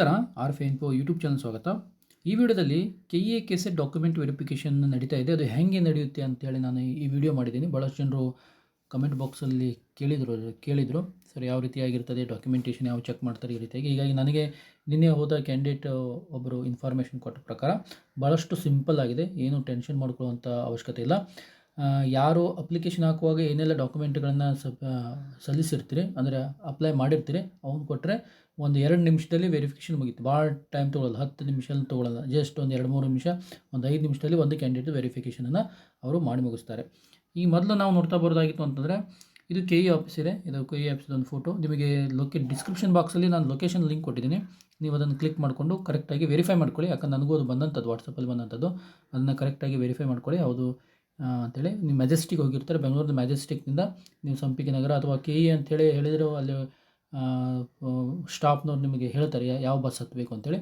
ನಮಸ್ಕಾರ, ಆರ್ ಫೆ info YouTube channel ಸ್ವಾಗತ. ಈ ವಿಡಿಯೋದಲ್ಲಿ K A KSET document verification ನಡೀತಾ ಇದೆ. ಅದು ಹೇಗೆ ನಡೆಯುತ್ತೆ ಅಂತೇಳಿ ನಾನು ಈ ವಿಡಿಯೋ ಮಾಡಿದ್ದೀನಿ. ಭಾಳಷ್ಟು ಜನರು ಕಮೆಂಟ್ ಬಾಕ್ಸಲ್ಲಿ ಕೇಳಿದರು ಕೇಳಿದರು. ಸರ್, ಯಾವ ರೀತಿಯಾಗಿರ್ತದೆ ಡಾಕ್ಯುಮೆಂಟೇಷನ್ ಯಾವ ಚೆಕ್ ಮಾಡ್ತಾರೆ ಈ ರೀತಿಯಾಗಿ. ಹೀಗಾಗಿ ನನಗೆ ನಿನ್ನೆ ಹೋದ ಕ್ಯಾಂಡಿಡೇಟ್ ಒಬ್ಬರು ಇನ್ಫಾರ್ಮೇಷನ್ ಕೊಟ್ಟ ಪ್ರಕಾರ ಭಾಳಷ್ಟು ಸಿಂಪಲ್ ಆಗಿದೆ. ಏನು ಟೆನ್ಷನ್ ಮಾಡ್ಕೊಳ್ಳುವಂಥ ಅವಶ್ಯಕತೆ ಇಲ್ಲ. ಯಾರು ಅಪ್ಲಿಕೇಶನ್ ಹಾಕುವಾಗ ಏನೆಲ್ಲ ಡಾಕ್ಯುಮೆಂಟ್ಗಳನ್ನು ಸಲ್ಲಿಸಿರ್ತೀರಿ, ಅಂದರೆ ಅಪ್ಲೈ ಮಾಡಿರ್ತೀರಿ, ಅವ್ನು ಕೊಟ್ಟರೆ ಒಂದು ಎರಡು ನಿಮಿಷದಲ್ಲಿ ವೆರಿಫಿಕೇಷನ್ ಮುಗೀತು. ಭಾಳ ಟೈಮ್ ತೊಗೊಳ್ಳಲ್ಲ ಹತ್ತು ನಿಮಿಷ ತೊಗೊಳ್ಳಲ್ಲ ಜಸ್ಟ್ ಒಂದು ಎರಡು ಮೂರು ನಿಮಿಷ, ಒಂದು ಐದು ನಿಮಿಷದಲ್ಲಿ ಒಂದು ಕ್ಯಾಂಡಿಡೇಟ್ ವೆರಿಫಿಕೇಷನನ್ನು ಅವರು ಮಾಡಿ ಮುಗಿಸ್ತಾರೆ. ಈ ಮೊದಲು ನಾವು ನೋಡ್ತಾ ಬರೋದಾಗಿತ್ತು ಅಂತಂದರೆ, ಇದು ಕೆ ಇ ಆಫೀಸ್ ಇದೆ. ಇದು ಕೆ ಇ ಆಫೀಸ್ ಒಂದು ಫೋಟೋ ನಿಮಗೆ ಲೊಕೆ ಡಿಸ್ಕ್ರಿಪ್ಷನ್ ಬಾಕ್ಸಲ್ಲಿ ನಾನು ಲೊಕೇಶನ್ ಲಿಂಕ್ ಕೊಟ್ಟಿದ್ದೀನಿ. ನೀವು ಅದನ್ನು ಕ್ಲಿಕ್ ಮಾಡಿಕೊಂಡು ಕರೆಕ್ಟಾಗಿ ವೆರಿಫೈ ಮಾಡ್ಕೊಳ್ಳಿ. ಯಾಕಂದ್ರೆ ನನಗೂ ಅದು ಬಂದಂಥದ್ದು ವಾಟ್ಸಪ್ಪಲ್ಲಿ ಬಂದಂಥದ್ದು. ಅದನ್ನು ಕರೆಕ್ಟಾಗಿ ವೆರಿಫೈ ಮಾಡ್ಕೊಳ್ಳಿ. ಅದು ಅಂತೇಳಿ. ನೀವು ಮೆಜೆಸ್ಟಿಕ್ ಹೋಗಿರ್ತಾರೆ. ಬೆಂಗಳೂರಿನ ಮೆಜೆಸ್ಟಿಕ್ನಿಂದ ನೀವು ಸಂಪಿಗೆ ನಗರ ಅಥವಾ ಕೆ ಇ ಅಂತೇಳಿ ಹೇಳಿದ್ರು, ಅಲ್ಲಿ ಸ್ಟಾಪ್ನವ್ರು ನಿಮಗೆ ಹೇಳ್ತಾರೆ ಯಾವ ಬಸ್ ಹತ್ತಬೇಕು ಅಂತೇಳಿ.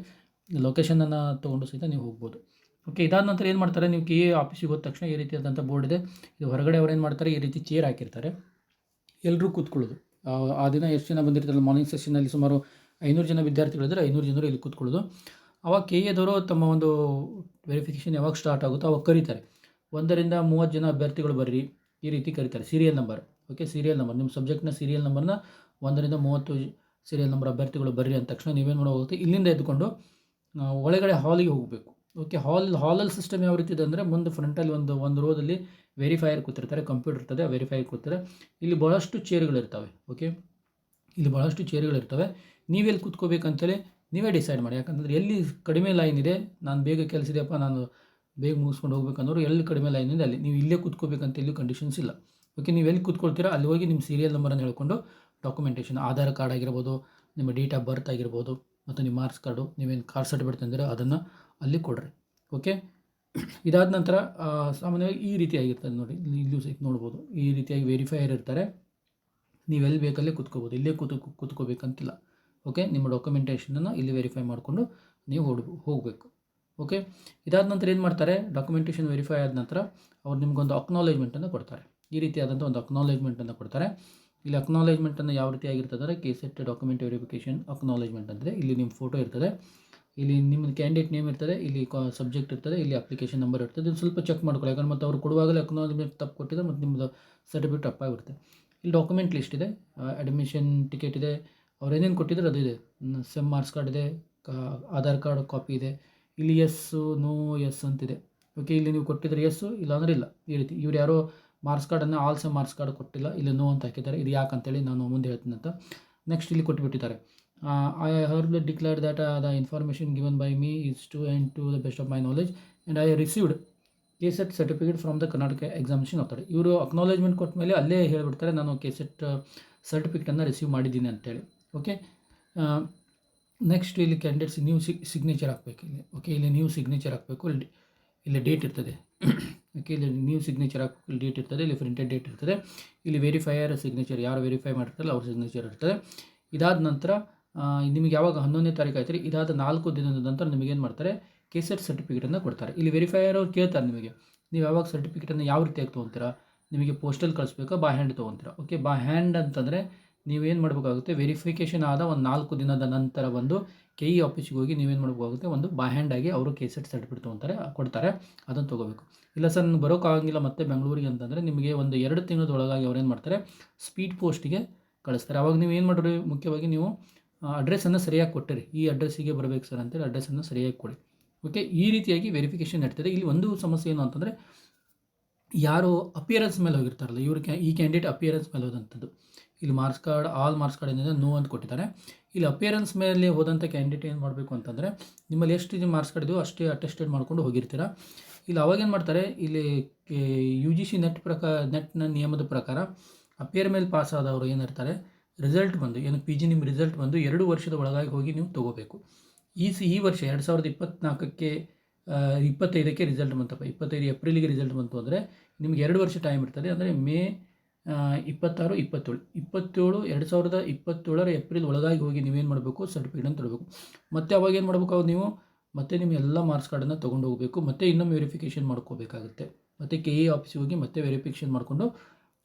ಲೊಕೇಶನನ್ನು ತೊಗೊಂಡು ಸಹಿತ ನೀವು ಹೋಗ್ಬೋದು. ಓಕೆ ಇದಾದ ನಂತರ ಏನು ಮಾಡ್ತಾರೆ ನೀವು ಕೆ ಎ ಆಫೀಸಿಗೆ ಹೋದ ತಕ್ಷಣ ಈ ರೀತಿಯಾದಂಥ ಬೋರ್ಡ್ ಇದೆ. ಇದು ಹೊರಗಡೆ ಅವ್ರು ಏನು ಮಾಡ್ತಾರೆ ಈ ರೀತಿ ಚೇರ್ ಹಾಕಿರ್ತಾರೆ. ಎಲ್ಲರೂ ಕೂತ್ಕೊಳ್ಳೋದು. ಆ, ದಿನ ಎಷ್ಟು ಜನ ಬಂದಿರ್ತಾರಲ್ಲ ಮಾರ್ನಿಂಗ್ ಸೆಷನಲ್ಲಿ ಸುಮಾರು ಐನೂರು ಜನ ವಿದ್ಯಾರ್ಥಿಗಳಿದ್ರೆ ಐನೂರು ಜನರು ಇಲ್ಲಿ ಕೂತ್ಕೊಳ್ಳೋದು. ಅವಾಗ ಕೆ ಎದವರು ತಮ್ಮ ಒಂದು ವೆರಿಫಿಕೇಷನ್ ಯಾವಾಗ ಸ್ಟಾರ್ಟ್ ಆಗುತ್ತೋ ಅವಾಗ ಕರೀತಾರೆ. ಒಂದರಿಂದ ಮೂವತ್ತು ಜನ ಅಭ್ಯರ್ಥಿಗಳು ಬರ್ರಿ ಈ ರೀತಿ ಕರೀತಾರೆ. Serial number okay serial number ನಿಮ್ಮ ಸಬ್ಜೆಕ್ಟ್ನ ಸೀರಿಯಲ್ ನಂಬರ್ನ ಒಂದರಿಂದ ಮೂವತ್ತು ಸೀರಿಯಲ್ ನಂಬರ್ ಅಭ್ಯರ್ಥಿಗಳು ಬರ್ರಿ ಅಂದ ತಕ್ಷಣ ನೀವೇನು ಮಾಡೋಗುತ್ತೆ ಇಲ್ಲಿಂದ ಎದ್ದುಕೊಂಡು ಆ, ಒಳಗಡೆ ಹಾಲಿಗೆ ಹೋಗಬೇಕು. ಓಕೆ ಹಾಲ್ ಹಾಲಲ್ಲಿ ಸಿಸ್ಟಮ್ ಯಾವ ರೀತಿ ಇದೆ ಅಂದರೆ ಮುಂದೆ ಫ್ರಂಟಲ್ಲಿ ಒಂದು ಒಂದು ರೋದಲ್ಲಿ ವೆರಿಫೈಯರ್ ಕೂತಿರ್ತಾರೆ ಕಂಪ್ಯೂಟರ್ ಇರ್ತದೆ ವೆರಿಫೈಯರ್ ಕೂತಿರ್ತಾರೆ. ಇಲ್ಲಿ ಭಾಳಷ್ಟು ಚೇರ್ಗಳಿರ್ತವೆ ಓಕೆ ಇಲ್ಲಿ ಭಾಳಷ್ಟು ಚೇರ್ಗಳಿರ್ತವೆ ನೀವೆಲ್ಲಿ ಕೂತ್ಕೋಬೇಕಂತೇಳಿ ನೀವೇ ಡಿಸೈಡ್ ಮಾಡಿ. ಯಾಕಂದರೆ ಎಲ್ಲಿ ಕಡಿಮೆ ಲೈನ್ ಇದೆ ನಾನು ಬೇಗ ಕೆಲಸ ಇದೆಯಪ್ಪ ನಾನು ಬೇಗ ಮುಗಿಸ್ಕೊಂಡು ಹೋಗ್ಬೇಕಂದ್ರೆ ಎಲ್ಲಿ ಕಡಿಮೆ ಲೈನ್ ಇದೆ ಅಲ್ಲಿ. ನೀವು ಇಲ್ಲೇ ಕೂತ್ಕೋಬೇಕಂತ ಎಲ್ಲೂ ಕಂಡೀಷನ್ಸ್ ಇಲ್ಲ. ಓಕೆ ನೀವು ಎಲ್ಲಿ ಕೂತ್ಕೊಳ್ತೀರಾ ಅಲ್ಲಿ ಹೋಗಿ ನಿಮ್ಮ ಸೀರಿಯಲ್ ನಂಬರನ್ನು ಹೇಳ್ಕೊಂಡು ಡಾಕ್ಯುಮೆಂಟೇಷನ್ ಆಧಾರ್ ಕಾರ್ಡ್ ಆಗಿರ್ಬೋದು, ನಿಮ್ಮ ಡೇಟ್ ಆಫ್ ಬರ್ತ್ ಆಗಿರ್ಬೋದು, ಮತ್ತು ನಿಮ್ಮ ಮಾರ್ಕ್ಸ್ ಕಾರ್ಡು ನೀವೇನು ಕಾರ್ಡ್ ಸರ್ಟಿಫಿಕೇಟ್ ತಂದಿರೋ ಅದನ್ನು ಅಲ್ಲಿ ಕೊಡ್ರಿ. ಓಕೆ ಇದಾದ ನಂತರ ಸಾಮಾನ್ಯವಾಗಿ ಈ ರೀತಿಯಾಗಿರ್ತದೆ ನೋಡಿ, ಇಲ್ಲಿ ಸಹಿತ ನೋಡ್ಬೋದು. ಈ ರೀತಿಯಾಗಿ ವೆರಿಫೈಯರ್ ಇರ್ತಾರೆ. ನೀವು ಎಲ್ಲಿ ಬೇಕಲ್ಲೇ ಕುತ್ಕೋಬೋದು. ಇಲ್ಲೇ ಕೂತು, ಕುತ್ಕೋಬೇಕಂತಿಲ್ಲ. ಓಕೆ ನಿಮ್ಮ ಡಾಕ್ಯುಮೆಂಟೇಷನನ್ನು ಇಲ್ಲಿ ವೆರಿಫೈ ಮಾಡಿಕೊಂಡು ನೀವು ಹೊಡ್, ಹೋಗಬೇಕು. ಓಕೆ ಇದಾದ ನಂತರ ಏನು ಮಾಡ್ತಾರೆ? ಡಾಕ್ಯುಮೆಂಟೇಷನ್ ವೆರಿಫೈ ಆದ ನಂತರ ಅವ್ರು ನಿಮಗೊಂದು ಅಕ್ನಾಲೇಜ್ಮೆಂಟನ್ನು ಕೊಡ್ತಾರೆ. ಈ ರೀತಿಯಾದಂಥ ಒಂದು ಅಕ್ನಾಲೇಜ್ಮೆಂಟನ್ನು ಕೊಡ್ತಾರೆ. ಇಲ್ಲಿ ಅಕ್ನಾಲೇಜ್ಮೆಂಟನ್ನು ಯಾವ ರೀತಿ ಆಗಿರ್ತದೆ ಅಂದರೆ K SET document verification acknowledgement ಅಂದರೆ ಇಲ್ಲಿ ನಿಮ್ಮ ಫೋಟೋ ಇರ್ತದೆ. ಇಲ್ಲಿ ನಿಮ್ಮ ಕ್ಯಾಂಡಿಡೇಟ್ ನೇಮ್ ಇರ್ತದೆ, ಇಲ್ಲಿ ಸಬ್ಜೆಕ್ಟ್ ಇರ್ತದೆ, ಇಲ್ಲಿ ಅಪ್ಲಿಕೇಶನ್ ನಂಬರ್ ಇರ್ತದೆ. ಇದು ಸ್ವಲ್ಪ ಚೆಕ್ ಮಾಡ್ಕೊಳ್ಳಿ. ಯಾಕಂದ್ರೆ ಮತ್ತು ಅವ್ರು ಕೊಡುವಾಗಲೇ ಅಕ್ನಾಲೇಜ್ಮೆಂಟ್ ತಪ್ಪು ಕೊಟ್ಟಿದೆ ಮತ್ತು ನಿಮ್ಮದು ಸರ್ಟಿಫಿಕೇಟ್ ತಪ್ಪಾಗಿರುತ್ತೆ ಇಲ್ಲಿ ಡಾಕ್ಯುಮೆಂಟ್ ಲಿಸ್ಟ್ ಇದೆ. ಅಡ್ಮಿಷನ್ ಟಿಕೆಟ್ ಇದೆ. ಅವ್ರು ಏನೇನು ಕೊಟ್ಟಿದ್ದಾರೆ ಅದು ಇದೆ. ಸೆಮ್ ಮಾರ್ಕ್ಸ್ ಕಾರ್ಡ್ ಇದೆ ಆಧಾರ್ ಕಾರ್ಡ್ ಕಾಪಿ ಇದೆ. ಇಲ್ಲಿ ಎಸ್ಸು ನೋ ಎಸ್ ಅಂತಿದೆ. ಓಕೆ ಇಲ್ಲಿ ನೀವು ಕೊಟ್ಟಿದ್ರೆ ಎಸ್ಸು ಇಲ್ಲಾಂದರೆ ಇಲ್ಲ. ಈ ರೀತಿ ಇವ್ರು ಯಾರೋ ಮಾರ್ಕ್ಸ್ ಕಾರ್ಡನ್ನು ಆಲ್ಸೋ ಮಾರ್ಕ್ಸ್ ಕಾರ್ಡ್ ಕೊಟ್ಟಿಲ್ಲ. ಇಲ್ಲಿ ನೋ ಅಂತ ಹಾಕಿದ್ದಾರೆ. ಇದು ಯಾಕೆ ಅಂತೇಳಿ ನಾನು ಮುಂದೆ ಹೇಳ್ತೀನಿ ನೆಕ್ಸ್ಟ್ ಇಲ್ಲಿ ಕೊಟ್ಟುಬಿಟ್ಟಿದ್ದಾರೆ I hereby declare that the information given by me is true and to the best of my knowledge and I received K SET certificate from the Karnataka examination ಆಗ್ತಾರೆ ಇವರು ಅಕ್ನಾಲೇಜ್ಮೆಂಟ್ ಕೊಟ್ಟ ಮೇಲೆ ಅಲ್ಲೇ ಹೇಳಿಬಿಡ್ತಾರೆ, ನಾನು ಕೆ ಸೆಟ್ ಸರ್ಟಿಫಿಕೇಟನ್ನು receive ಮಾಡಿದ್ದೀನಿ ಅಂತೇಳಿ okay next ಇಲ್ಲಿ ಕ್ಯಾಂಡಿಡೇಟ್ಸ್ ಸಿಗ್ ಸಿಗ್ನೇಚರ್ ಹಾಕಬೇಕು ಇಲ್ಲಿ. ಓಕೆ ಇಲ್ಲಿ ನ್ಯೂ ಸಿಗ್ನೇಚರ್ ಹಾಕಬೇಕು. ಇಲ್ಲಿ ಇಲ್ಲಿ ಡೇಟ್ ಇರ್ತದೆ. ಓಕೆ ಇಲ್ಲಿ ನೀವು ಸಿಗ್ನೇಚರ್ ಹಾಕೋ ಡೇಟ್ ಇರ್ತದೆ, ಇಲ್ಲಿ ಪ್ರಿಂಟೆಡ್ ಡೇಟ್ ಇರ್ತದೆ. ಇಲ್ಲಿ ವೆರಿಫೈಯರ್ ಸಿಗ್ನೇಚರ್ ಯಾರು ವೆರಿಫೈ ಮಾಡಿರ್ತಾರಲ್ಲ ಅವ್ರ ಸಿಗ್ನೇಚರ್ ಇರ್ತದೆ. ಇದಾದ ನಂತರ ನಿಮಗೆ ಯಾವಾಗ ಹನ್ನೊಂದನೇ ತಾರೀಕು ಆಯ್ತು ಇದಾದ ನಾಲ್ಕು ದಿನದ ನಂತರ ನಿಮಗೇನು ಮಾಡ್ತಾರೆ ಕೆಸೆಟ್ ಸರ್ಟಿಫಿಕೇಟನ್ನು ಕೊಡ್ತಾರೆ. ಇಲ್ಲಿ ವೆರಿಫೈಯರ್ ಅವ್ರು ಕೇಳ್ತಾರೆ ನಿಮಗೆ, ನೀವು ಯಾವಾಗ ಸರ್ಟಿಫಿಕೇಟನ್ನು ಯಾವ ರೀತಿಯಾಗಿ ತೊಗೊತೀರಾ, ನಿಮಗೆ ಪೋಸ್ಟಲ್ ಕಳಿಸ್ಬೇಕಾ ಬಾ ಹ್ಯಾಂಡ್ ತೊಗೊತೀರಾ. ಓಕೆ ಬಾ ಹ್ಯಾಂಡ್ ಅಂತಂದರೆ, ನೀವೇನು ಮಾಡಬೇಕಾಗುತ್ತೆ ವೆರಿಫಿಕೇಷನ್ ಆದ ಒಂದು ನಾಲ್ಕು ದಿನದ ನಂತರ ಬಂದು ಕೆ ಇ ಆಫೀಸಿಗೆ ಹೋಗಿ ನೀವೇನು ಮಾಡಬೇಕಾಗುತ್ತೆ? ಒಂದು ಬೈ ಹ್ಯಾಂಡ್ ಆಗಿ ಅವರು ಕೆ ಸೆಟ್ ಸರ್ಟಿಫಿಕೇಟ್ ತೊಗೊತಾರೆ, ಕೊಡ್ತಾರೆ, ಅದನ್ನು ತೊಗೋಬೇಕು. ಇಲ್ಲ ಸರ್ ನಾನು ಬರೋಕ್ಕಾಗಂಗಿಲ್ಲ ಮತ್ತೆ ಬೆಂಗಳೂರಿಗೆ ಅಂತಂದರೆ ನಿಮಗೆ ಒಂದು ಎರಡು ತಿಂಗಳದೊಳಗಾಗಿ ಅವ್ರೇನು ಮಾಡ್ತಾರೆ? ಸ್ಪೀಡ್ ಪೋಸ್ಟಿಗೆ ಕಳಿಸ್ತಾರೆ. ಅವಾಗ ನೀವು ಏನು ಮಾಡಿರಿ? ಮುಖ್ಯವಾಗಿ ನೀವು ಅಡ್ರೆಸ್ಸನ್ನು ಸರಿಯಾಗಿ ಕೊಟ್ಟಿರಿ. ಈ ಅಡ್ರೆಸ್ಸಿಗೆ ಬರಬೇಕು ಸರ್ ಅಂತೇಳಿ ಅಡ್ರೆಸ್ಸನ್ನು ಸರಿಯಾಗಿ ಕೊಡಿ. ಓಕೆ ಈ ರೀತಿಯಾಗಿ ವೆರಿಫಿಕೇಷನ್ ನಡೀತದೆ. ಇಲ್ಲಿ ಒಂದು ಸಮಸ್ಯೆ ಏನು ಅಂತಂದರೆ ಯಾರು ಅಪಿಯರೆನ್ಸ್ ಮೇಲೆ ಹೋಗಿರ್ತಾರಲ್ಲ, ಇವರು ಕ್ಯಾ ಈ ಕ್ಯಾಂಡಿಡೇಟ್ ಅಪಿಯರೆನ್ಸ್ ಮೇಲೆ ಹೋದಂಥದ್ದು. ಇಲ್ಲಿ marks card all marks card ಏನಿದೆ ನೋ ಅಂತ ಕೊಟ್ಟಿದ್ದಾರೆ. ಇಲ್ಲಿ ಅಪಿಯರೆನ್ಸ್ ಮೇಲೆ ಹೋದಂಥ ಕ್ಯಾಂಡಿಡೇಟ್ ಏನು ಮಾಡಬೇಕು ಅಂತಂದರೆ, ನಿಮ್ಮಲ್ಲಿ ಎಷ್ಟು ಮಾರ್ಕ್ಸ್ ಕಾರ್ಡ್ ಇದೆಯೋ ಅಷ್ಟೇ ಅಟೆಸ್ಟೆಡ್ ಮಾಡ್ಕೊಂಡು ಹೋಗಿರ್ತೀರ. ಇಲ್ಲಿ ಅವಾಗೇನು ಮಾಡ್ತಾರೆ, ಇಲ್ಲಿ ಯು ಜಿ ಸಿ ನೆಟ್ ಪ್ರಕಾರ ನೆಟ್ನ ನಿಯಮದ ಪ್ರಕಾರ ಅಪಿಯರ್ ಮೇಲೆ ಪಾಸ್ ಆದವರು ಏನಿರ್ತಾರೆ ರಿಸಲ್ಟ್ ಬಂದು, ಏನು ಪಿ ಜಿ ನಿಮ್ಮ ರಿಸಲ್ಟ್ ಬಂದು ಎರಡು ವರ್ಷದ ಒಳಗಾಗಿ ಹೋಗಿ ನೀವು ತೊಗೋಬೇಕು. ಈ ಸಿ, ಈ ವರ್ಷ ಎರಡು ಸಾವಿರದ ಇಪ್ಪತ್ತ್ನಾಲ್ಕಕ್ಕೆ ಇಪ್ಪತ್ತೈದಕ್ಕೆ ರಿಸಲ್ಟ್ ಬಂತಪ್ಪ. ಇಪ್ಪತ್ತೈದು ಏಪ್ರಿಲಿಗೆ ರಿಸಲ್ಟ್ ಬಂತು ಅಂದರೆ ನಿಮ್ಗೆ ಎರಡು ವರ್ಷ ಟೈಮ್ ಇರ್ತದೆ. ಅಂದರೆ ಮೇ ಇಪ್ಪತ್ತಾರು, ಇಪ್ಪತ್ತೇಳು. ಇಪ್ಪತ್ತೇಳು, ಎರಡು ಸಾವಿರದ ಇಪ್ಪತ್ತೇಳರ ಏಪ್ರಿಲ್ ಒಳಗಾಗಿ ಹೋಗಿ ನೀವೇನು ಮಾಡಬೇಕು? ಸರ್ಟಿಫಿಕೇಟನ್ನು ತರಬೇಕು ಮತ್ತೆ ಅವಾಗ ಏನು ಮಾಡಬೇಕು ಅವಾಗ ನೀವು? ಮತ್ತೆ ನಿಮ್ಮ ಎಲ್ಲ ಮಾರ್ಕ್ಸ್ ಕಾರ್ಡನ್ನು ತೊಗೊಂಡು ಹೋಗಬೇಕು. ಮತ್ತೆ ಇನ್ನೊಮ್ಮೆ ವೆರಿಫಿಕೇಷನ್ ಮಾಡ್ಕೋಬೇಕಾಗುತ್ತೆ. ಮತ್ತು ಕೆ ಇ ಆಫೀಸಿಗೆ ಹೋಗಿ ಮತ್ತೆ ವೆರಿಫಿಕೇಷನ್ ಮಾಡಿಕೊಂಡು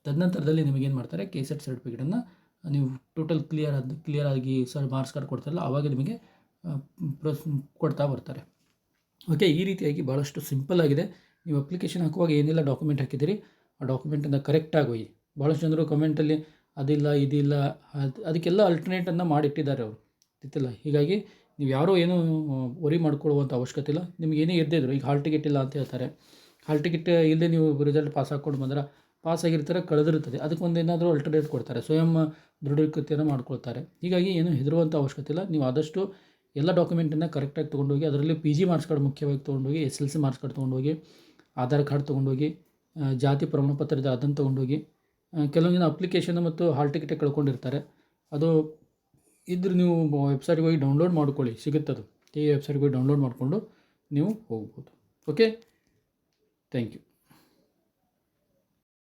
ತದನಂತರದಲ್ಲಿ ನಿಮಗೇನು ಮಾಡ್ತಾರೆ? ಕೆ ಸೆಟ್ ಸರ್ಟಿಫಿಕೇಟನ್ನು ನೀವು ಟೋಟಲ್ ಕ್ಲಿಯರ್ ಆದ ಕ್ಲಿಯರ್ ಆಗಿ ಸರ್ ಮಾರ್ಕ್ಸ್ ಕಾರ್ಡ್ ಕೊಡ್ತಾರಲ್ಲ ಆವಾಗ ನಿಮಗೆ ಕೊಡ್ತಾ ಬರ್ತಾರೆ. ಓಕೆ ಈ ರೀತಿಯಾಗಿ ಭಾಳಷ್ಟು ಸಿಂಪಲ್ ಆಗಿದೆ. ನೀವು ಅಪ್ಲಿಕೇಶನ್ ಹಾಕುವಾಗ ಏನೆಲ್ಲ ಡಾಕ್ಯುಮೆಂಟ್ ಹಾಕಿದ್ದೀರಿ, ಆ ಡಾಕ್ಯುಮೆಂಟನ್ನು ಕರೆಕ್ಟಾಗಿ ಒಯ್ಯಿ. ಭಾಳಷ್ಟು ಜನರು ಕಮೆಂಟಲ್ಲಿ ಅದಿಲ್ಲ, ಇದಿಲ್ಲ ಅದು, ಅದಕ್ಕೆಲ್ಲ ಅಲ್ಟರ್ನೇಟನ್ನು ಮಾಡಿಟ್ಟಿದ್ದಾರೆ ಅವರು. ಗೊತ್ತಿಲ್ಲ ಹೀಗಾಗಿ ನೀವು ಯಾರೂ ಏನೂ ವರಿ ಮಾಡ್ಕೊಳ್ಳುವಂಥ ಅವಶ್ಯಕತೆ ಇಲ್ಲ. ನಿಮ್ಗೆ ಏನೇ ಇರದೇ ಈಗ ಹಾಲ್ ಟಿಕೆಟ್ ಇಲ್ಲ ಅಂತ ಹೇಳ್ತಾರೆ. ಹಾಲ್ ಟಿಕೆಟ್ ಇಲ್ಲದೆ ನೀವು ರಿಸಲ್ಟ್ ಪಾಸ್ ಹಾಕ್ಕೊಂಡು ಬಂದ್ರೆ ಪಾಸ್ ಆಗಿರ್ತಾರೆ ಕಳೆದಿರ್ತದೆ ಅದಕ್ಕೊಂದು ಏನಾದರೂ ಅಲ್ಟರ್ನೇಟ್ ಕೊಡ್ತಾರೆ. ಸ್ವಯಂ ದೃಢೀಕೃತಿಯನ್ನು ಮಾಡ್ಕೊಳ್ತಾರೆ. ಹೀಗಾಗಿ ಏನು ಹೆದರುವಂಥ ಅವಶ್ಯಕತೆ ಇಲ್ಲ. ನೀವು ಆದಷ್ಟು ಎಲ್ಲ ಡಾಕ್ಯುಮೆಂಟನ್ನು ಕರೆಕ್ಟಾಗಿ ತೊಗೊಂಡೋಗಿ, ಅದರಲ್ಲಿ ಪಿ ಜಿ ಮಾರ್ಕ್ಸ್ ಕಾರ್ಡ್ ಮುಖ್ಯವಾಗಿ ತೊಗೊಂಡೋಗಿ S L C marks card ತೊಗೊಂಡೋಗಿ ಆಧಾರ್ ಕಾರ್ಡ್ ತೊಗೊಂಡೋಗಿ ಜಾತಿ ಪ್ರಮಾಣಪತ್ರ ಇದೆ ಅದನ್ನು ತೊಗೊಂಡೋಗಿ ಕೆಲವೊಂದು ಜನ ಅಪ್ಲಿಕೇಶನ್ ಮತ್ತು ಹಾಲ್ ಟಿಕೆಟ್ ಕಳ್ಕೊಂಡಿರ್ತಾರೆ. ಅದು ಇದ್ರೆ ನೀವು ವೆಬ್ಸೈಟ್ಗೆ ಹೋಗಿ ಡೌನ್ಲೋಡ್ ಮಾಡ್ಕೊಳ್ಳಿ, ಸಿಗುತ್ತದು. ಈ ವೆಬ್ಸೈಟ್ಗೆ ಹೋಗಿ ಡೌನ್ಲೋಡ್ ಮಾಡಿಕೊಂಡು ನೀವು ಹೋಗ್ಬೋದು. Okay thank you